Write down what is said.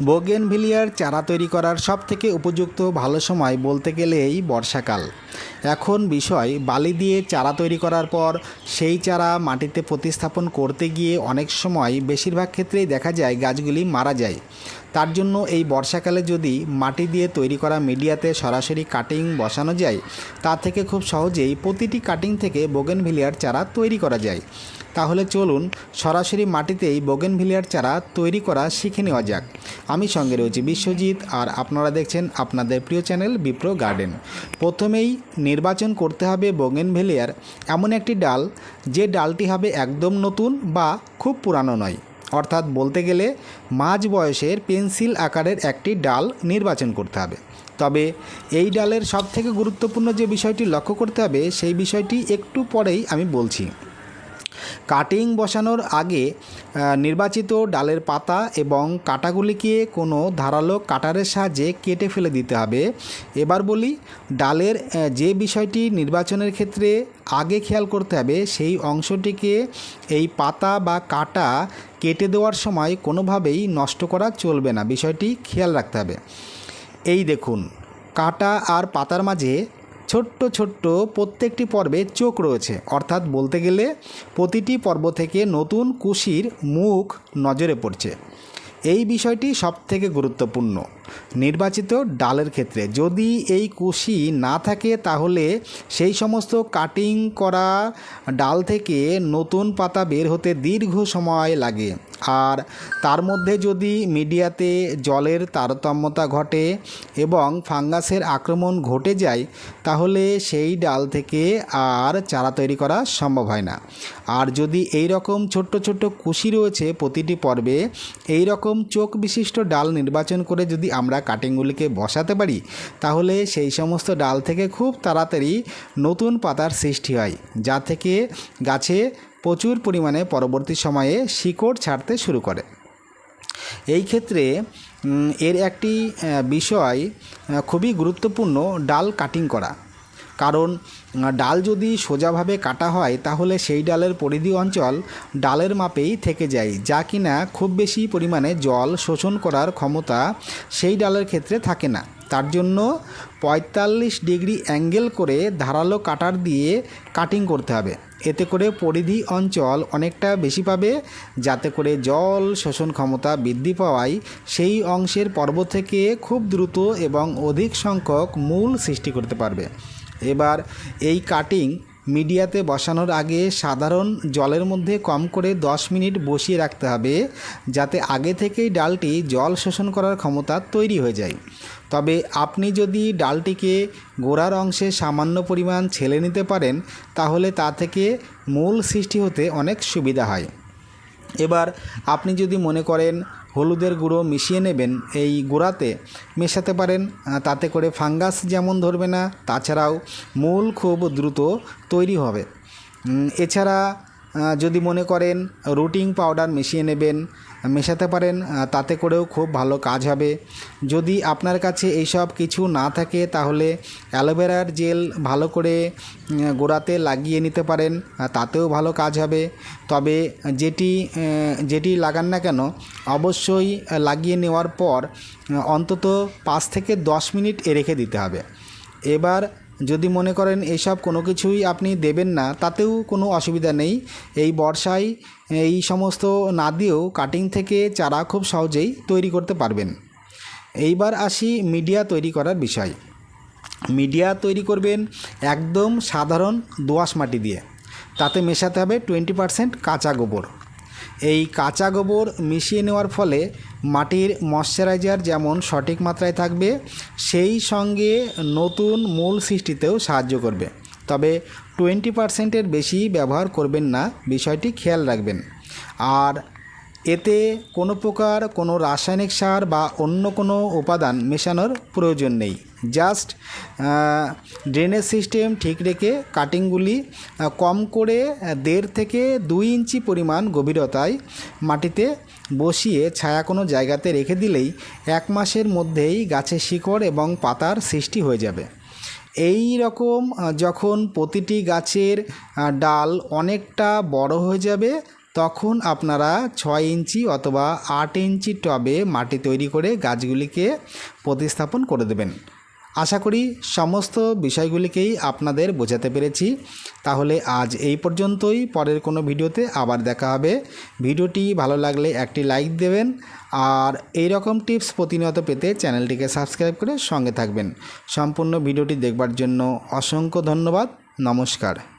বোগেনভিলিয়ার চারা তৈরি করার সবথেকে উপযুক্ত ভালো সময় বলতে গেলে এই বর্ষাকাল। এখন বিষয়, বালি দিয়ে চারা তৈরি করার পর সেই চারা মাটিতে প্রতিস্থাপন করতে গিয়ে অনেক সময় বেশিরভাগ ক্ষেত্রেই দেখা যায় গাছগুলি মারা যায়। তার জন্য এই বর্ষাকালে যদি মাটি দিয়ে তৈরি করা মিডিয়াতে সরাসরি কাটিং বসানো যায়, তা থেকে খুব সহজেই প্রতিটি কাটিং থেকে বোগেনভিলিয়ার চারা তৈরি করা যায়। তাহলে চলুন সরাসরি মাটিতেই বোগেনভিলিয়ার চারা তৈরি করা শিখে নেওয়া যাক। আমি সঙ্গে রয়েছি বিশ্বজিৎ আর আপনারা দেখছেন আপনাদের প্রিয় চ্যানেল বিপ্র গার্ডেন। প্রথমেই নির্বাচন করতে হবে বোগেনভিলিয়ার এমন একটি ডাল, যে ডালটি হবে একদম নতুন বা খুব পুরানো নয়। অর্থাৎ বলতে গেলে মাঝ বয়সের পেন্সিল আকারের একটি ডাল নির্বাচন করতে হবে। তবে এই ডালের সবথেকে গুরুত্বপূর্ণ যে বিষয়টি লক্ষ্য করতে হবে, সেই বিষয়টি একটু পরেই আমি বলছি। কাটিং বসানোর আগে নির্বাচিত ডালের পাতা এবং কাটাগুলিকে কোনো ধারালো কাটারের সাহায্যে কেটে ফেলে দিতে হবে। এবার বলি, ডালের যে বিষয়টি নির্বাচনের ক্ষেত্রে আগে খেয়াল করতে হবে, সেই অংশটিকে এই পাতা বা কাটা কেটে দেওয়ার সময় কোনোভাবেই নষ্ট করা চলবে না। বিষয়টি খেয়াল রাখতে হবে। এই দেখুন, কাটা আর পাতার মাঝে ছোট্ট ছোট্ট প্রত্যেকটি পর্বে চোখ রয়েছে। অর্থাৎ বলতে গেলে প্রতিটি পর্ব থেকে নতুন কুশির মুখ নজরে পড়ছে। এই বিষয়টি সবথেকে গুরুত্বপূর্ণ। নির্বাচিত ডালের ক্ষেত্রে যদি এই কুশি না থাকে তাহলে সেই সমস্ত কাটিং করা ডাল থেকে নতুন পাতা বের হতে দীর্ঘ সময় লাগে। আর তার মধ্যে যদি মিডিয়াতে জলের তারতম্যতা ঘটে এবং ফাঙ্গাসের আক্রমণ ঘটে যায়, তাহলে সেই ডাল থেকে আর চারা তৈরি করা সম্ভব হয় না। আর যদি এই রকম ছোট্ট ছোট্ট কুশি রয়েছে প্রতিটি পর্বে এই রকম চোখ বিশিষ্ট ডাল নির্বাচন করে যদি আমরা কাটিংগুলিকে বসাতে পারি, তাহলে সেই সমস্ত ডাল থেকে খুব তাড়াতাড়ি নতুন পাতার সৃষ্টি হয়, যা থেকে গাছে প্রচুর পরিমাণে পরবর্তী সময়ে শিকড় ছাড়তে শুরু করে। এই ক্ষেত্রে এর একটি বিষয় খুবই গুরুত্বপূর্ণ ডাল কাটিং করা। কারণ ডাল যদি সোজাভাবে কাটা হয়, তাহলে সেই ডালের পরিধি অঞ্চল ডালের মাপেই থেকে যায়, যা কিনা খুব বেশি পরিমাণে জল শোষণ করার ক্ষমতা সেই ডালের ক্ষেত্রে থাকে না। তার জন্য পঁয়তাল্লিশ ডিগ্রি অ্যাঙ্গেল করে ধারালো কাটার দিয়ে কাটিং করতে হবে। এতে করে পরিধি অঞ্চল অনেকটা বেশি পাবে, যাতে করে জল শোষণ ক্ষমতা বৃদ্ধি পাওয়ায় সেই অংশের পর্ব থেকে খুব দ্রুত এবং অধিক সংখ্যক মূল সৃষ্টি করতে পারবে। এবার এই কাটিং মিডিয়াতে বসানোর আগে সাধারণ জলের মধ্যে কম করে 10 মিনিট বসিয়ে রাখতে হবে, যাতে আগে থেকেই ডালটি জল শোষণ করার ক্ষমতা তৈরি হয়ে যায়। তবে আপনি যদি ডালটিকে গোড়ার অংশে সামান্য পরিমাণ ছেলে নিতে পারেন, তাহলে তা থেকে মূল সৃষ্টি হতে অনেক সুবিধা হয়। এবার আপনি যদি মনে করেন হলুদের গুঁড়ো মিশিয়ে নেবেন এই গুঁড়াতে, মেশাতে পারেন তাতে করে ফাঙ্গাস যেমন ধরবে না, তাছাড়াও মূল খুব দ্রুত তৈরি হবে। এছাড়া যদি মনে করেন রুটিং পাউডার মিশিয়ে নেবেন মেশাতে পারেন তাতে করেও খুব ভালো কাজ হবে। যদি আপনার কাছে এইসব কিছু না থাকে, তাহলে অ্যালোভেরার জেল ভালো করে গোড়াতে লাগিয়ে নিতে পারেন তাতেও ভালো কাজ হবে। তবে যেটি যেটি লাগান না কেন, অবশ্যই লাগিয়ে নেওয়ার পর অন্তত পাঁচ থেকে দশ মিনিট রেখে দিতে হবে। এবার যদি মনে করেন এইসব কোনো কিছুই আপনি দেবেন না, তাতেও কোনো অসুবিধা নেই। এই বর্ষায় এই সমস্ত না দিয়েও কাটিং থেকে চারা খুব সহজেই তৈরি করতে পারবেন। এইবার আসি মিডিয়া তৈরি করার বিষয়। মিডিয়া তৈরি করবেন একদম সাধারণ দোআঁশ মাটি দিয়ে। তাতে মেশাতে হবে টোয়েন্টি পারসেন্ট কাঁচা গোবর। এই কাঁচা গোবর মিশিয়ে নেওয়ার ফলে মাটির ময়শ্চারাইজার যেমন সঠিক মাত্রায় থাকবে, সেই সঙ্গে নতুন মূল সৃষ্টিতেও সাহায্য করবে। তবে টোয়েন্টি পার্সেন্টের বেশি ব্যবহার করবেন না, বিষয়টি খেয়াল রাখবেন। আর এতে কোনো প্রকার কোনো রাসায়নিক সার বা অন্য কোনো উপাদান মেশানোর প্রয়োজন নেই। জাস্ট ড্রেনেজ সিস্টেম ঠিক রেখে কাটিংগুলি কম করে দেড় থেকে দুই ইঞ্চি পরিমাণ গভীরতায় মাটিতে বসিয়ে ছায়া কোনো জায়গাতে রেখে দিলেই এক মাসের মধ্যেই গাছের শিকড় এবং পাতার সৃষ্টি হয়ে যাবে। এই রকম যখন প্রতিটি গাছের ডাল অনেকটা বড় হয়ে যাবে তখন আপনারা ছয় ইঞ্চি অথবা আট ইঞ্চি টবে মাটি তৈরি করে গাছগুলিকে প্রতিস্থাপন করে দেবেন। আশা করি সমস্ত বিষয়গুলিকেই আপনাদের বোঝাতে পেরেছি। তাহলে আজ এই পর্যন্তই। পরের কোনো ভিডিওতে আবার দেখা হবে। ভিডিওটি ভালো লাগলে একটি লাইক দেবেন আর এই রকম টিপস প্রতিনিয়ত পেতে চ্যানেলটিকে সাবস্ক্রাইব করে সঙ্গে থাকবেন। সম্পূর্ণ ভিডিওটি দেখবার জন্য অসংখ্য ধন্যবাদ। নমস্কার।